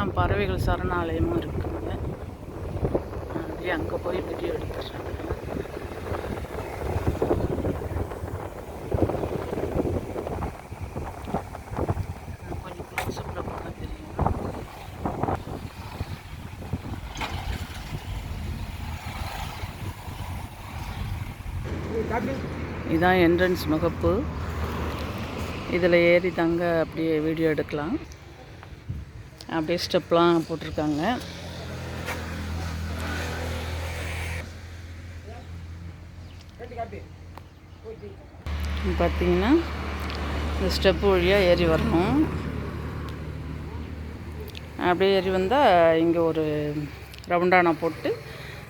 தான் பறவைகள் சரணாலயமும் இருக்குங்க. அப்படியே அங்கே போய் வீடியோ எடுத்துடுறாங்க கொஞ்சம் என்ட்ரன்ஸ் முகப்பு. இதில் ஏறி தாங்க அப்படியே வீடியோ எடுக்கலாம். அப்படியே ஸ்டெப்லாம் போட்டிருக்காங்க. பார்த்தீங்கன்னா இந்த ஸ்டெப்பு வழியாக ஏறி வரணும். அப்படியே ஏறி வந்தால் இங்கே ஒரு ரவுண்டானா போட்டு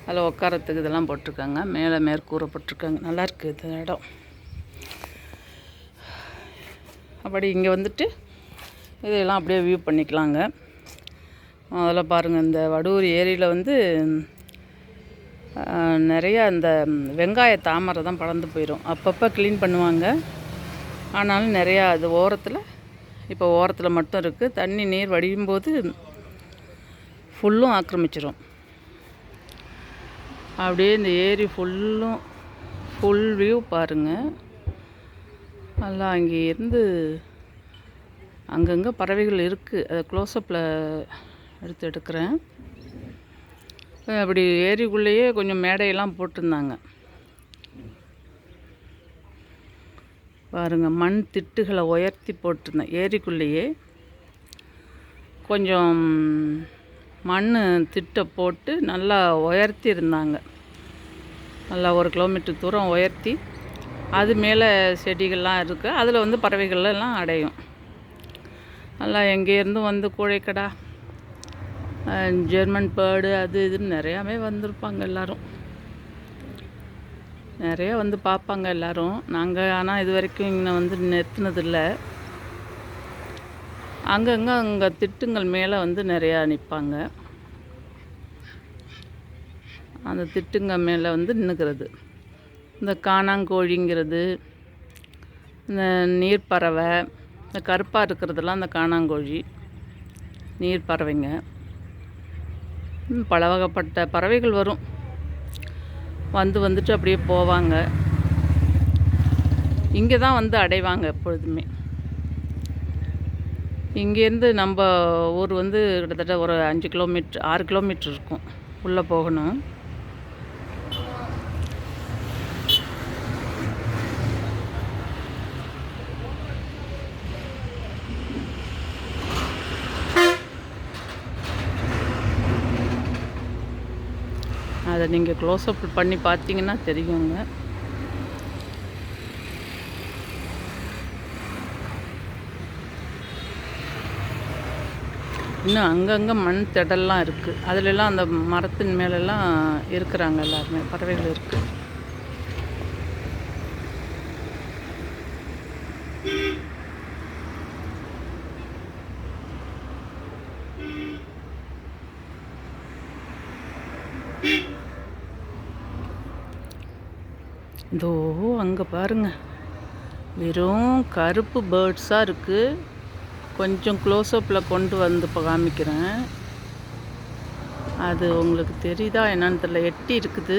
அதில் உட்காரத்துக்கு இதெல்லாம் போட்டிருக்காங்க. மேலே மேற்கூரை போட்டிருக்காங்க நல்லாயிருக்கு இந்த இடம். அப்படி இங்கே வந்துட்டு இதையெல்லாம் அப்படியே வியூ பண்ணிக்கலாங்க. அதெல்லாம் பாருங்கள் இந்த வடூர் ஏரியில் வந்து நிறையா இந்த வெங்காய தாமரை தான் பறந்து போயிடும் அப்பப்போ க்ளீன் பண்ணுவாங்க. ஆனாலும் நிறையா அது ஓரத்தில் இப்போ ஓரத்தில் மட்டும் இருக்குது தண்ணி நீர் வடியும் போது ஃபுல்லும் ஆக்கிரமிச்சிடும் அப்படியே இந்த ஏரி ஃபுல்லும் ஃபுல் வியூ பாருங்கள் நல்லா அங்கே இருந்து அங்கங்கே பறவைகள் இருக்குது அதை க்ளோஸ்அப்பில் எடுத்து எடுக்கிறேன். அப்படி ஏரிக்குள்ளேயே கொஞ்சம் மேடையெல்லாம் போட்டிருந்தாங்க. பாருங்கள் மண் திட்டுகளை உயர்த்தி போட்டிருந்தேன் ஏரிக்குள்ளேயே கொஞ்சம் மண் திட்டை போட்டு நல்லா உயர்த்தி இருந்தாங்க. நல்லா ஒரு கிலோமீட்டர் தூரம் உயர்த்தி அது மேலே செடிகள்லாம் இருக்குது அதில் வந்து பறவைகள் எல்லாம் அடையும். நல்லா எங்கேருந்தும் வந்து கூழைக்கடா? ஜெர்மன் பேர்டு அது இதுன்னு நிறையாவே வந்திருப்பாங்க எல்லோரும். நிறையா வந்து பார்ப்பாங்க எல்லோரும். நாங்கள் ஆனால் இது வரைக்கும் இங்கே வந்து நிறுத்தினதில்லை. அங்கங்கே அங்கே திட்டுங்கள் மேலே வந்து நிறையா நிற்பாங்க அந்த திட்டுங்க மேலே வந்து நின்றுக்கிறது இந்த காணாங்கோழிங்கிறது இந்த நீர்ப்பறவை இந்த கருப்பாக இருக்கிறதெல்லாம் அந்த காணாங்கோழி நீர்ப்பறவைங்க. பல வகைப்பட்ட பறவைகள் வரும். வந்து வந்துட்டு அப்படியே போவாங்க. இங்கே தான் வந்து அடைவாங்க எப்பொழுதுமே. இங்கேருந்து நம்ம ஊர் வந்து கிட்டத்தட்ட ஒரு அஞ்சு கிலோமீட்டர் ஆறு கிலோமீட்டர் இருக்கும். உள்ளே போகணும். அதை நீங்கள் க்ளோஸ்அப் பண்ணி பார்த்தீங்கன்னா தெரியுங்க. இன்னும் அங்கங்கே மண் திடல்லாம் இருக்குது அதுலெல்லாம் அந்த மரத்தின் மேலெல்லாம் இருக்கிறாங்க எல்லாருமே. பறவைகள் இருக்குது இதோ அங்கே பாருங்க. வெறும் கருப்பு பேர்ட்ஸாக இருக்குது கொஞ்சம் க்ளோஸ்அப்பில் கொண்டு வந்து இப்போ காமிக்கிறேன். அது உங்களுக்கு தெரியுதா என்னன்னு தெரியல. எட்டி இருக்குது.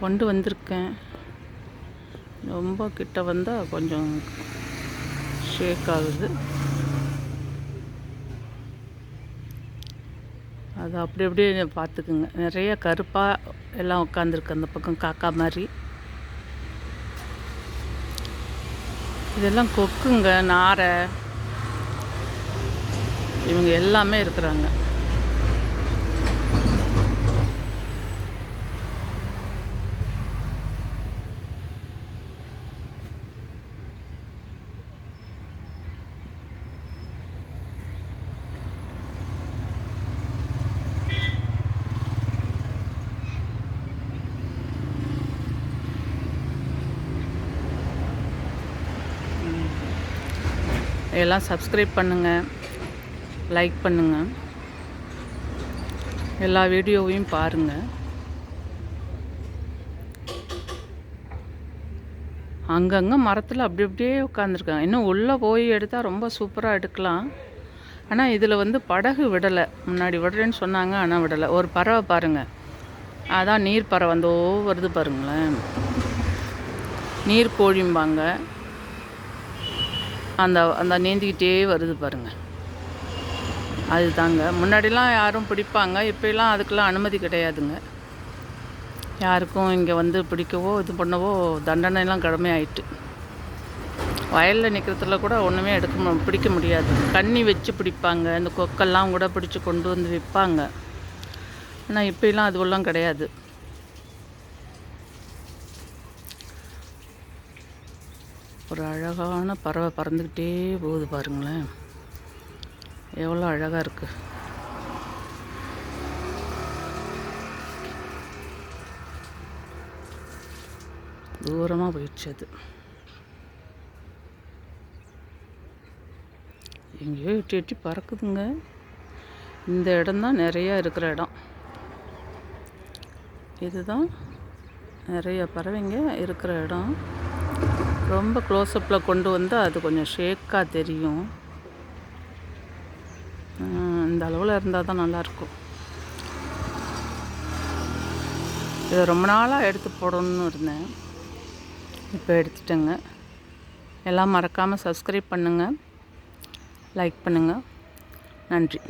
கொண்டு வந்திருக்கேன். ரொம்ப கிட்ட வந்தால் கொஞ்சம் ஷேக் ஆகுது. அது அப்படி அப்படியே பார்த்துக்குங்க. நிறைய கருப்பாக எல்லாம் உட்காந்துருக்கு அந்த பக்கம் காக்கா மாதிரி. இதெல்லாம் கொக்குங்க நாரை. இவங்க எல்லாமே இருக்கிறாங்க. எல்லாம் சப்ஸ்கிரைப் பண்ணுங்கள் லைக் பண்ணுங்கள் எல்லா வீடியோவையும் பாருங்கள் அங்கங்கே மரத்தில் அப்படி அப்படியே உட்காந்துருக்காங்க இன்னும் உள்ளே போய் எடுத்தால் ரொம்ப சூப்பராக எடுக்கலாம். ஆனால் இதில் வந்து படகு விடலை. முன்னாடி விடலைன்னு சொன்னாங்க ஆனால் விடலை. ஒரு பறவை பாருங்கள் அதான் நீர் பறவை வந்தோ வருது பாருங்களேன். நீர் கோழிம்பாங்க அந்த அந்த நீந்திக்கிட்டே வருது பாருங்கள் அதுதாங்க. முன்னாடிலாம் யாரும் பிடிப்பாங்க. இப்போலாம் அதுக்கெல்லாம் அனுமதி கிடையாதுங்க. யாருக்கும் இங்கே வந்து பிடிக்கவோ இது பண்ணவோ தண்டனைலாம் கடுமையாயிட்டு. வயலில் நிற்கிறதுல கூட ஒன்றுமே எடுக்க பிடிக்க முடியாது. கண்ணி வச்சு பிடிப்பாங்க. இந்த கொக்கெல்லாம் கூட பிடிச்சி கொண்டு வந்து விற்பாங்க. ஆனால் இப்போலாம் அதுவெல்லாம் கிடையாது. ஒரு அழகான பறவை பறந்துக்கிட்டே போகுது பாருங்களேன். எவ்வளோ அழகாக இருக்குது தூரமாக போயிடுச்சு அது. எங்கேயோ எட்டி எட்டி பறக்குதுங்க. இந்த இடம்தான் நிறையா இருக்கிற இடம். இதுதான் நிறைய பறவைங்க இருக்கிற இடம். ரொம்ப க்ளோஸ்அப்பில் கொண்டு வந்தால் அது கொஞ்சம் ஷேக்காக தெரியும். இந்த அளவில் இருந்தால் தான் நல்லாயிருக்கும் இதை ரொம்ப நாளாக எடுத்து போடணும்னு இருந்தேன். இப்போ எடுத்துட்டேங்க. எல்லாம் மறக்காமல் சப்ஸ்கிரைப் பண்ணுங்கள் லைக் பண்ணுங்கள் நன்றி.